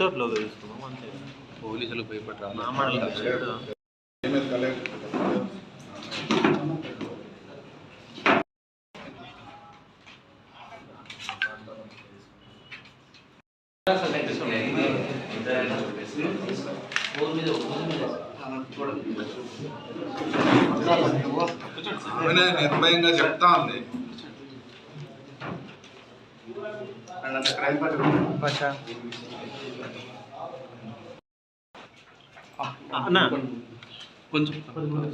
వితౌట్లో తీసుకున్నాం అంతే. పోలీసులు. ఆమెనే నిర్భయంగా చెప్తా ఉంది. అన్న కొంచెం చెల్లెలు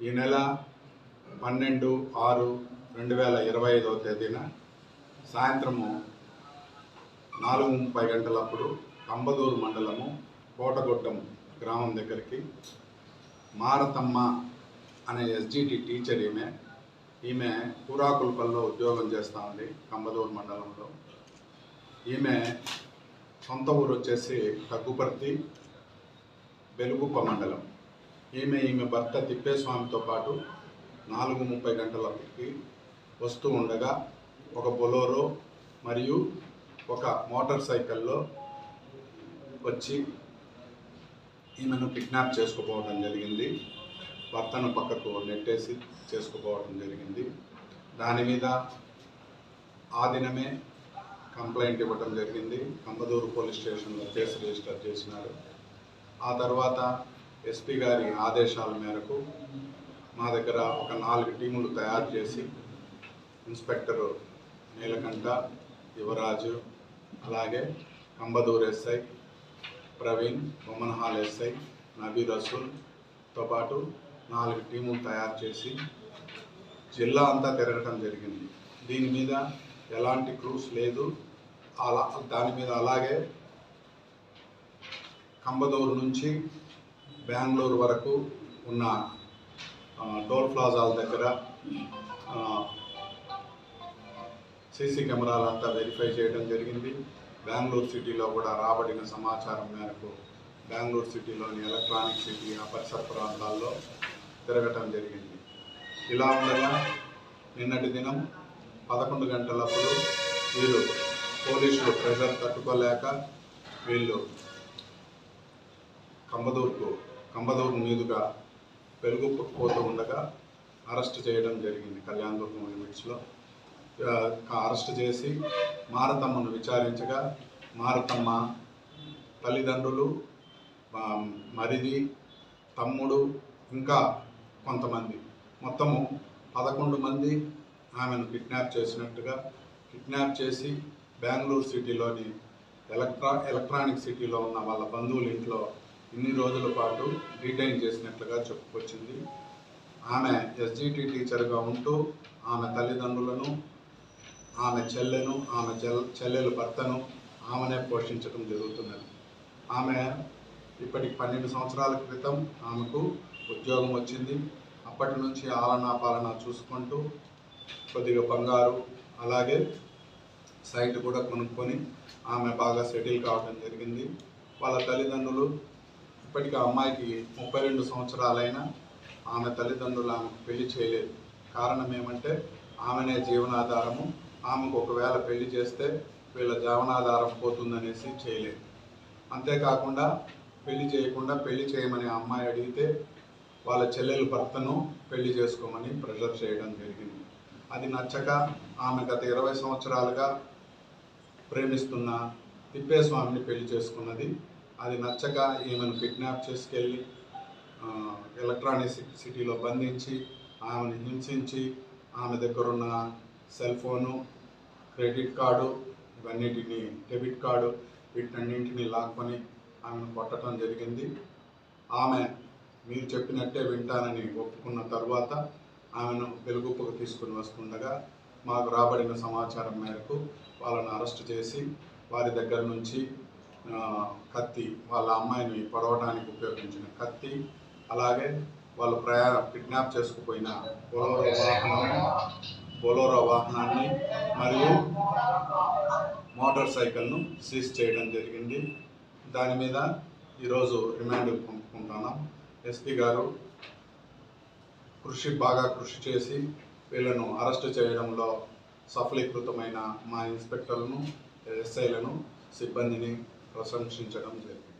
ఈ నెల పన్నెండు ఆరు రెండు వేల ఇరవై ఐదవ తేదీన సాయంత్రము నాలుగు ముప్పై గంటలప్పుడు కంబదూరు మండలము కోటగొట్టం గ్రామం దగ్గరికి మారతమ్మ అనే ఎస్జిటి టీచర్ ఈమె ఈమె కూరాకులపల్లిలో ఉద్యోగం చేస్తూ ఉంది కంబదూరు మండలంలో. ఈమె సొంత ఊరు వచ్చేసి తగ్గుపర్తి వెలుగుప్ప మండలం. ఈమె ఈమె భర్త తిప్పేస్వామితో పాటు నాలుగు ముప్పై గంటలకి వస్తూ ఉండగా ఒక బొలోరో మరియు ఒక మోటార్ సైకిల్లో వచ్చి ఈమెను కిడ్నాప్ చేసుకుపోవడం జరిగింది. భర్తను పక్కకు నెట్టేసి చేసుకుపోవడం జరిగింది. దాని మీద ఆ దినమే కంప్లైంట్ ఇవ్వడం జరిగింది. కంబదూరు పోలీస్ స్టేషన్లో కేసు రిజిస్టర్ చేసినారు. ఆ తర్వాత ఎస్పీ గారి ఆదేశాల మేరకు మా దగ్గర ఒక నాలుగు టీములు తయారు చేసి ఇన్స్పెక్టరు నీలకంఠ యువరాజు అలాగే కంబదూరు ఎస్ఐ ప్రవీణ్ బొమ్మన్హాల్ ఎస్ఐ నబీ రసూల్తో పాటు నాలుగు టీములు తయారు చేసి జిల్లా అంతా తిరగటం జరిగింది. దీని మీద ఎలాంటి క్రూస్ లేదు. అలా దాని మీద అలాగే కంబదూరు నుంచి బెంగళూరు వరకు ఉన్న టోల్ ప్లాజాల దగ్గర సీసీ కెమెరాలంతా వెరిఫై చేయడం జరిగింది. బెంగళూరు సిటీలో కూడా రాబడిన సమాచారం మేరకు బెంగళూరు సిటీలోని ఎలక్ట్రానిక్ సిటీ ఆ పరిసర ప్రాంతాల్లో తిరగటం జరిగింది. ఇలా ఉండగా నిన్నటి దినం పదకొండు గంటలప్పుడు వీళ్ళు పోలీసులు ప్రెషర్ తట్టుకోలేక వీళ్ళు కంబదూర్కు కంబదూరు మీదుగా పెరుగు పుట్టుకుపోతూ ఉండగా అరెస్ట్ చేయడం జరిగింది కళ్యాణదుర్గం లిమిట్స్లో అరెస్ట్ చేసి మారతమ్మను విచారించగా మారతమ్మ తల్లిదండ్రులు మరిది తమ్ముడు ఇంకా కొంతమంది. మొత్తము పదకొండు మంది ఆమెను కిడ్నాప్ చేసినట్టుగా కిడ్నాప్ చేసి బెంగళూరు సిటీలోని ఎలక్ట్రా ఎలక్ట్రానిక్ సిటీలో ఉన్న వాళ్ళ బంధువుల ఇంట్లో ఇన్ని రోజుల పాటు డీటైన్ చేసినట్లుగా చెప్పుకొచ్చింది. ఆమె ఎస్జిటి టీచర్గా ఉంటూ ఆమె తల్లిదండ్రులను ఆమె చెల్లెను ఆమె చెల్ చెల్లెలు భర్తను ఆమెనే పోషించడం జరుగుతున్నది. ఆమె ఇప్పటికి పన్నెండు సంవత్సరాల క్రితం ఆమెకు ఉద్యోగం వచ్చింది. అప్పటి నుంచి ఆలనా పాలన చూసుకుంటూ కొద్దిగా బంగారు అలాగే సైట్ కూడా కొనుక్కొని ఆమె బాగా సెటిల్ కావడం జరిగింది. వాళ్ళ తల్లిదండ్రులు ఇప్పటికీ ఆ అమ్మాయికి ముప్పై రెండు సంవత్సరాలైనా ఆమె తల్లిదండ్రులు ఆమెకు పెళ్ళి చేయలేదు. కారణం ఏమంటే ఆమెనే జీవనాధారము. ఆమెకు ఒకవేళ పెళ్ళి చేస్తే వీళ్ళ జీవనాధారం పోతుందనేసి చేయలేదు. అంతేకాకుండా పెళ్ళి చేయకుండా పెళ్ళి చేయమని ఆ అమ్మాయి అడిగితే వాళ్ళ చెల్లెలు భర్తను పెళ్ళి చేసుకోమని ప్రెషర్ చేయడం జరిగింది. అది నచ్చక ఆమె గత ఇరవై సంవత్సరాలుగా ప్రేమిస్తున్న తిప్పేస్వామిని పెళ్ళి చేసుకున్నది. అది నచ్చక ఈమెను కిడ్నాప్ చేసుకెళ్ళి ఎలక్ట్రానిక్ సిటీలో బంధించి ఆమెను హింసించి ఆమె దగ్గర ఉన్న సెల్ ఫోను క్రెడిట్ కార్డు ఇవన్నిటిని డెబిట్ కార్డు వీటన్నింటిని లాక్కొని ఆమెను కొట్టడం జరిగింది. ఆమె మీరు చెప్పినట్టే వింటానని ఒప్పుకున్న తర్వాత ఆమెను వెలుగుప్పకు తీసుకుని వస్తుండగా మాకు రాబడిన సమాచారం మేరకు వాళ్ళను అరెస్ట్ చేసి వారి దగ్గర నుంచి కత్తి వాళ్ళ అమ్మాయిని పొడవడానికి ఉపయోగించిన కత్తి అలాగే వాళ్ళు ప్రయా కిడ్నాప్ చేసుకుపోయిన బొలోరో వాహనం బొలోరో వాహనాన్ని మరియు మోటార్ సైకిల్ను సీజ్ చేయడం జరిగింది. దాని మీద ఈరోజు రిమాండ్ పంపుకుంటున్నాం. ఎస్పీ గారు కృషి బాగా కృషి చేసి వీళ్ళను అరెస్ట్ చేయడంలో సఫలీకృతమైన మా ఇన్స్పెక్టర్లను ఎస్ఐలను సిబ్బందిని ప్రశంసించడం జరిగింది.